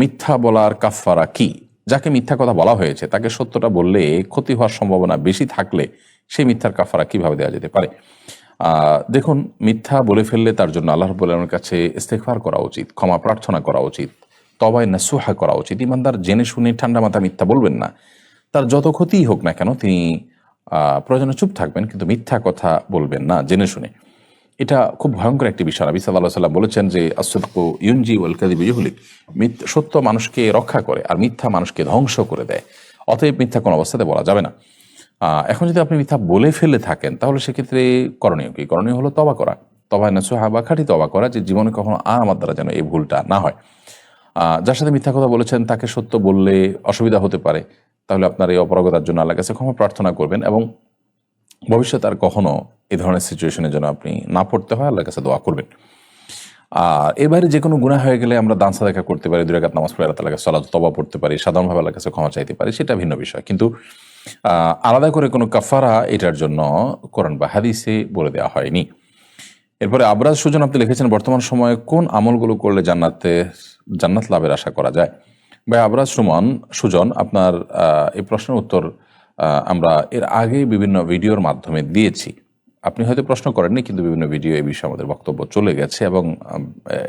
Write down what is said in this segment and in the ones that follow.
মিথ্যা বলার কাফারা কি? যাকে মিথ্যা কথা বলা হয়েছে, তাকে সত্যটা বললে ক্ষতি হওয়ার সম্ভাবনা বেশি থাকলে সেই মিথ্যার কাফারা কীভাবে দেওয়া যেতে পারে? দেখুন, মিথ্যা বলে ফেললে তার জন্য আল্লাহ রবুল্লাহর কাছে ইস্তেকফার করা উচিত, ক্ষমা প্রার্থনা করা উচিত তবায় নাসুহা করা উচিত। ইমানদার জেনে শুনে ঠান্ডা মাথা মিথ্যা বলবেন না। তার যত ক্ষতিই হোক না কেন, তিনি প্রয়োজনে চুপ থাকবেন, কিন্তু মিথ্যা কথা বলবেন না, জেনে শুনে। এটা খুব ভয়ঙ্কর একটি বিষয়। নবী সাল্লাহ সাল্লাম বলেছেন যে আসদক ইউনজি ওয়াল কাদিব ইহুলিক সত্য মানুষকে রক্ষা করে আর মিথ্যা মানুষকে ধ্বংস করে দেয়। অতএব মিথ্যা কোনো অবস্থাতে বলা যাবে না। এখন যদি আপনি মিথ্যা বলে ফেলে থাকেন, তাহলে সেক্ষেত্রে করণীয় কি? করণীয় হলো তবা করা। তবায় না সোহা বা খাঁটি তবা করা যে জীবনে কখনো আর আমার দ্বারা যেন এই ভুলটা না হয়। যার সাথে মিথ্যা কথা বলেছেন, তাকে সত্য বললে অসুবিধা হতে পারে। তাহলে আপনার এই অপরাগতার জন্য আল্লাহ কাছে ক্ষমা প্রার্থনা করবেন এবং ভবিষ্যতে আর কখনো এই ধরনের সিচুয়েশনের জন্য আপনি না পড়তে হয়, আল্লাহর কাছে দোয়া করবেন। আর এর বাইরে যে কোনো গুণা হয়ে গেলে আমরা দান সাদাকা করতে পারি, দুই রাকাত নামাজ পড়ে আল্লাহ কাছে সালাত তবা পড়তে পারি, সাধারণভাবে আল্লাহর কাছে ক্ষমা চাইতে পারি, সেটা ভিন্ন বিষয়। কিন্তু আলাদা করে কোনো কাফারা এটার জন্য কোরআন বা হাদিসে বলে দেওয়া হয়নি। এরপরে আবরাজ সুজন আপনি লিখেছেন, বর্তমান সময়ে কোন আমলগুলো করলে জান্নাতে, জান্নাত লাভের আশা করা যায়? ভাই আবরাজ সুমন, সুজন, আপনার এই প্রশ্নের উত্তর আমরা এর আগে বিভিন্ন ভিডিওর মাধ্যমে দিয়েছি। আপনি হয়তো প্রশ্ন করেননি, কিন্তু বিভিন্ন ভিডিও এই বিষয়ে আমাদের বক্তব্য চলে গেছে এবং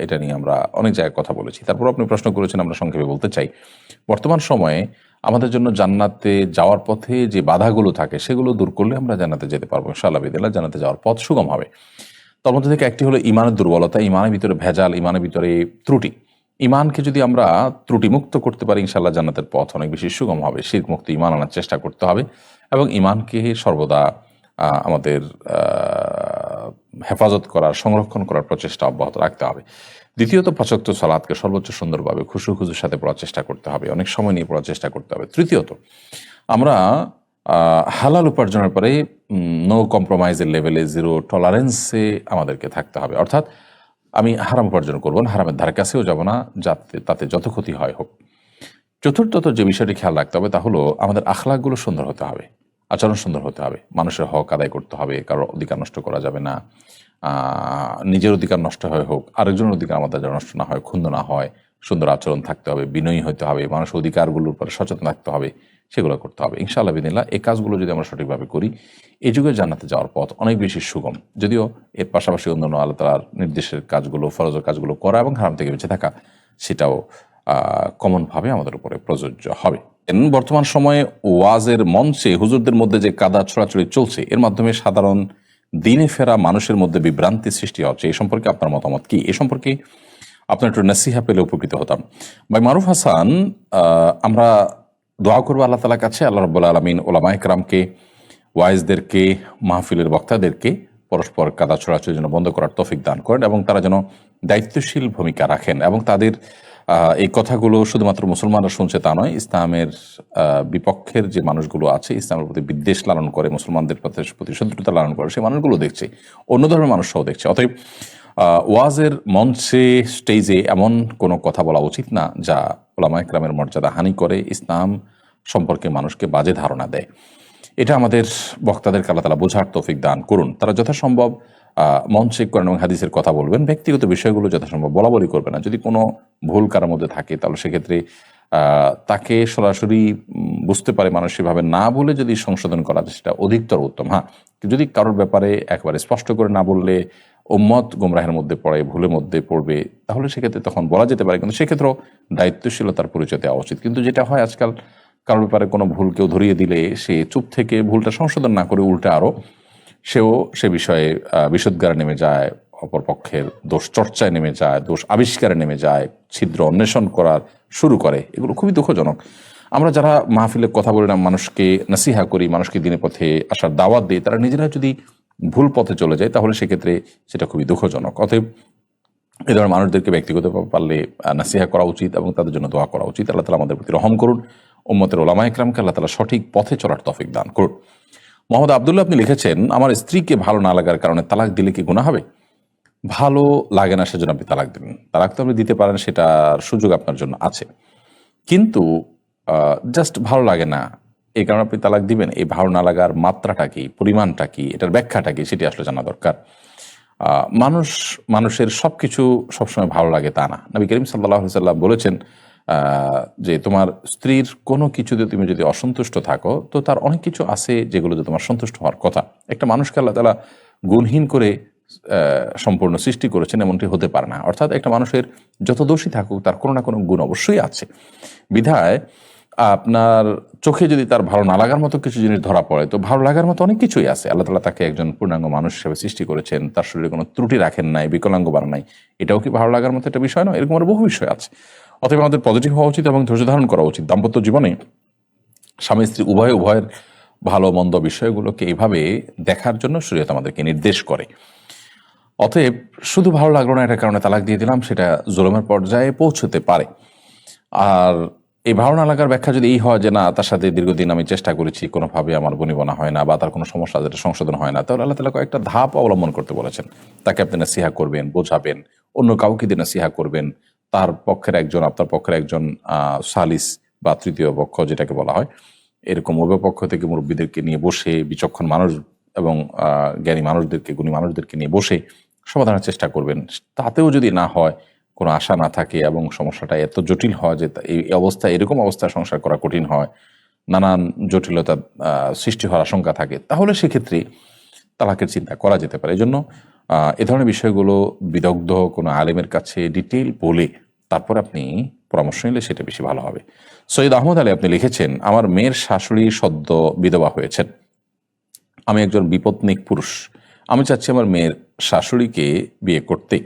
এটা নিয়ে আমরা অনেক জায়গায় কথা বলেছি। তারপর আপনি প্রশ্ন করেছেন, আমরা সংক্ষেপে বলতে চাই। বর্তমান সময়ে আমাদের জন্য জান্নাতে যাওয়ার পথে যে বাধাগুলো থাকে, সেগুলো দূর করলে আমরা জান্নাতে যেতে পারব, ইনশাআল্লাহ বিদিল্লাহ জান্নাতে যাওয়ার পথ সুগম হবে। তার মধ্যে থেকে একটি হলো ইমানের দুর্বলতা। ইমানের ভিতরে ভেজাল, ইমানের ভিতরে ত্রুটি। ইমানকে যদি আমরা ত্রুটিমুক্ত করতে পারি ইনশাল্লাহ জান্নাতের পথ অনেক বেশি সুগম হবে। শির মুক্ত ইমান আনার চেষ্টা করতে হবে এবং ইমানকে সর্বদা আমাদের হেফাজত করার, সংরক্ষণ করার প্রচেষ্টা অব্যাহত রাখতে হবে। দ্বিতীয়ত, পাচক্ত সালাদকে সর্বোচ্চ সুন্দরভাবে খুশু খুশুর সাথে পড়ার চেষ্টা করতে হবে। অনেক সময় নিয়ে পড়ার চেষ্টা করতে হবে। তৃতীয়ত, আমরা হালাল উপার্জনের পরে নো কম্প্রোমাইজের লেভেলে জিরো টলারেন্সে আমাদেরকে থাকতে হবে। অর্থাৎ আমি হারাম উপার্জন করব না, হারামের ধারে কাছেও যাব না, যাতে, তাতে যত ক্ষতি হয় হোক। চতুর্থত যে বিষয়টি খেয়াল রাখতে হবে তা হলো আমাদের আখলাকগুলো সুন্দর হতে হবে, আচরণ সুন্দর হতে হবে, মানুষের হক আদায় করতে হবে, কারোর অধিকার নষ্ট করা যাবে না নিজের অধিকার নষ্ট হয়ে হোক, আরেকজনের অধিকার আমাদের যেন নষ্ট না হয়, ক্ষুণ্ণ না হয় সুন্দর আচরণ থাকতে হবে, বিনয়ী হতে হবে, মানুষের অধিকারগুলোর উপরে সচেতন থাকতে হবে, সেগুলো করতে হবে। ইনশাআল্লাহ বিদিল্লা এই কাজগুলো যদি আমরা সঠিকভাবে করি, এই যুগে জান্নাতে যাওয়ার পথ অনেক বেশি সুগম। যদিও এর পাশাপাশি অন্যান্য আল্লাহ তালার নির্দেশের কাজগুলো, ফরজের কাজগুলো করা এবং হারাম থেকে বেঁচে থাকা, সেটাও কমনভাবে আমাদের উপরে প্রযোজ্য হবে। বর্তমান সময়ে ওয়াজের মঞ্চে হুজুরদের মধ্যে যে কাদা ছড়াছড়ি চলছে, এর মাধ্যমে সাধারণ দিনে ফেরা মানুষের মধ্যে বিভ্রান্তি সৃষ্টি হচ্ছে। এই সম্পর্কে আপনার মতামত কি? এ সম্পর্কে আপনার একটু নাসিহা পেলে উপকৃত হতাম। ভাই মারুফ হাসান আমরা দোয়া করব আল্লাহ তালার কাছে, আল্লাহ রব্বুল আলমিন ওলামা একরামকে ওয়াইজদেরকে, মাহফিলের বক্তাদেরকে পরস্পর কাদা ছড়াছড়ির জন্য বন্ধ করার তফিক দান করেন এবং তারা যেন দায়িত্বশীল ভূমিকা রাখেন এবং তাদের এই কথাগুলো শুধুমাত্র মুসলমানরা শুনছে তা নয়, ইসলামের বিপক্ষের যে মানুষগুলো আছে, ইসলামের প্রতি বিদ্বেষ লালন করে, মুসলমানদের প্রতি- শত্রুতা লালন করে, সেই মানুষগুলো দেখছে, অন্য ধর্মের মানুষরাও দেখছে। অতএব ওয়াজের মঞ্চে, স্টেজে এমন কোনো কথা বলা উচিত না যা ওলামা ইকরামের মর্যাদা হানি করে, ইসলাম সম্পর্কে মানুষকে বাজে ধারণা দেয়। এটা আমাদের বক্তাদেরকে আল্লাহ তালা বোঝার তৌফিক দান করুন। তারা যথাসম্ভব মঞ্চে করেন এবং হাদিসের কথা বলবেন, ব্যক্তিগত বিষয়গুলো যথাসম্ভব বলা বলি করবে না। যদি কোনো ভুল কারোর মধ্যে থাকে, তাহলে সেক্ষেত্রে তাকে সরাসরি বুঝতে পারে মানুষ সেভাবে না বলে যদি সংশোধন করা যায়, সেটা অধিকতর উত্তম। হ্যাঁ যদি কারোর ব্যাপারে একবারে স্পষ্ট করে না বললে উম্মত গুমরাহের মধ্যে পড়ে ভুলের মধ্যে পড়বে তাহলে সেক্ষেত্রে তখন বলা যেতে পারে কিন্তু সেক্ষেত্রেও দায়িত্বশীলতার পরিচয় দেওয়া উচিত। কিন্তু যেটা হয় আজকাল কারোর ব্যাপারে কোনো ভুল কেউ ধরিয়ে দিলে সে চুপ থেকে ভুলটা সংশোধন না করে উল্টে আরও সেও সে বিষয়ে আহ, বিশুদ্ধারে নেমে যায় অপরপক্ষের দোষ চর্চায় নেমে যায় দোষ আবিষ্কারে নেমে যায় ছিদ্র অন্বেষণ করার শুরু করে এগুলো খুবই দুঃখজনক। আমরা যারা মাহফিলে কথা বলি না মানুষকে নাসিহা করি মানুষকে দিনের পথে আসার দাওয়াত দিই তারা নিজেরা যদি ভুল পথে চলে যায়, তাহলে সেক্ষেত্রে সেটা খুবই দুঃখজনক। অতএব এ ধরনের মানুষদেরকে ব্যক্তিগত পারলে নাসিহা করা উচিত এবং তাদের জন্য দোয়া করা উচিত। আল্লাহ তালা আমাদের প্রতি রহম করুন, উম্মতের ওলামা ইকরামকে আল্লাহ তালা সঠিক পথে চলার তফিক দান করুন। মোহাম্মদ আবদুল্লাহ আপনি লিখেছেন, আমার স্ত্রীকে ভালো না লাগার কারণে তালাক দিলে কি গুণা হবে? ভালো লাগে না সেজন্য আপনি তালাক দিবেন তালাক তো আপনি দিতে পারেন, সেটার সুযোগ আপনার জন্য আছে। কিন্তু জাস্ট ভালো লাগে না এই কারণে আপনি তালাক দিবেন, এই ভালো না লাগার মাত্রাটা কি, পরিমাণটা কি, এটার ব্যাখ্যাটা কি, সেটি আসলে জানা দরকার। মানুষ, মানুষের সব কিছু সবসময় ভালো লাগে তা না। নবী করিম সাল্লাহ সাল্লাম বলেছেন যে তোমার স্ত্রীর কোনো কিছুতে তুমি যদি অসন্তুষ্ট থাকো, তো তার অনেক কিছু আছে যেগুলোতে তোমার সন্তুষ্ট হওয়ার কথা। একটা মানুষকে আল্লাহ তালা গুণহীন করে সম্পূর্ণ সৃষ্টি করেছেন এমনটি হতে পারে না। অর্থাৎ একটা মানুষের যত দোষী থাকুক, তার কোনো না কোনো গুণ অবশ্যই আছে। বিধায় আপনার চোখে যদি তার ভালো না লাগার মতো কিছু জিনিস ধরা পড়ে, তো ভালো লাগার মতো অনেক কিছুই আছে। আল্লাহ তালা তাকে একজন পূর্ণাঙ্গ মানুষ হিসেবে সৃষ্টি করেছেন। তার শরীরে কোনো ত্রুটি রাখেন নাই বিকলাঙ্গ বানান নাই। এটাও কি ভালো লাগার মতো একটা বিষয় নয়? এরকম আরও বহু বিষয় আছে। অতএব আমাদের পজিটিভ হওয়া উচিত এবং ধৈর্য ধারণ করা উচিত। দাম্পত্য জীবনে স্বামী স্ত্রী উভয় উভয়ের ভালো মন্দ বিষয়গুলোকে এইভাবে দেখার জন্য শরীয়ত আমাদেরকে নির্দেশ করে। অতএব শুধু ভালো লাগল না এটার কারণে তালাক দিয়ে দিলাম, সেটা জুলুমের পর্যায়ে পৌঁছতে পারে। আর এই ভালো না লাগার ব্যাখ্যা যদি এই হয় যে না, তার সাথে দীর্ঘদিন আমি চেষ্টা করেছি, কোনোভাবে আমার বনিবনা হয় না বা তার কোনো সমস্যা যেটা সংশোধন হয় না, তাহলে আল্লাহ তালা কয়েকটা ধাপ অবলম্বন করতে বলেছেন। তাকে আপনি নাসিহা করবেন, বোঝাবেন, অন্য কাউকে দিয়ে নাসিহা করবেন, তার পক্ষের একজন, আপনার পক্ষের একজন সালিস বা তৃতীয় পক্ষ যেটাকে বলা হয়, এরকম উভয় পক্ষ থেকে মুরব্বীদেরকে নিয়ে বসে, বিচক্ষণ মানুষ এবং জ্ঞানী মানুষদেরকে, গুণী মানুষদেরকে নিয়ে বসে সমাধানের চেষ্টা করবেন। তাতেও যদি না হয় কোনো আশা না থাকে এবং সমস্যাটা এত জটিল হয় যে এই অবস্থা, এরকম অবস্থায় সংসার করা কঠিন হয়, নানান জটিলতা সৃষ্টি হওয়ার আশঙ্কা থাকে, তাহলে সেক্ষেত্রে তালাকের চিন্তা করা যেতে পারে। এই জন্য এ ধরনের বিষয়গুলো বিদগ্ধ কোনো আলেমের কাছে ডিটেল বলে তারপর আপনি পরামর্শ নিলে সেটা বেশি ভালো হবে। সৈয়দ আহমদ আলী আপনি লিখেছেন, আমার মেয়ের শাশুড়ি সদ্য বিধবা হয়েছেন। আমি একজন বিপত্নিক পুরুষ। আমি চাচ্ছি আমার মেয়ের শাশুড়িকে বিয়ে করতে।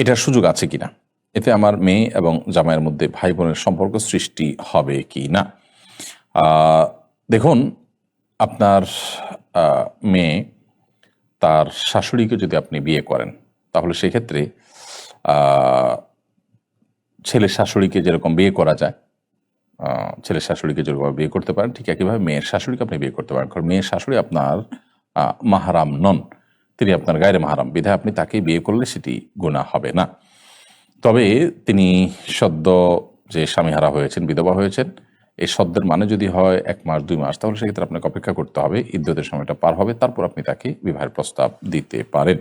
এটার সুযোগ আছে কিনা? এতে আমার মেয়ে এবং জামাইয়ের মধ্যে ভাই বোনের সম্পর্ক সৃষ্টি হবে কি না দেখুন, আপনার মেয়ে তার শাশুড়িকে যদি আপনি বিয়ে করেন, তাহলে সেক্ষেত্রে ছেলের শাশুড়িকে যেরকম বিয়ে করা যায় ছেলের শাশুড়িকে যেরকম বিয়ে করতে পারেন, ঠিক একইভাবে মেয়ের শাশুড়িকে আপনি বিয়ে করতে পারেন। কারণ মেয়ের শাশুড়ি আপনার মাহারাম নন। তিনি আপনার গায়ের মাহারাম। বিধায় আপনি তাকে বিয়ে করলে সেটি গুণা হবে না। তবে তিনি সদ্য যে স্বামীহারা হয়েছেন, বিধবা হয়েছেন, এই সদ্যের মানে যদি হয় এক মাস, দুই মাস, তাহলে সেক্ষেত্রে আপনাকে অপেক্ষা করতে হবে। ইদ্যতের সময়টা পার হবে, তারপর আপনি তাকে বিবাহের প্রস্তাব দিতে পারেন।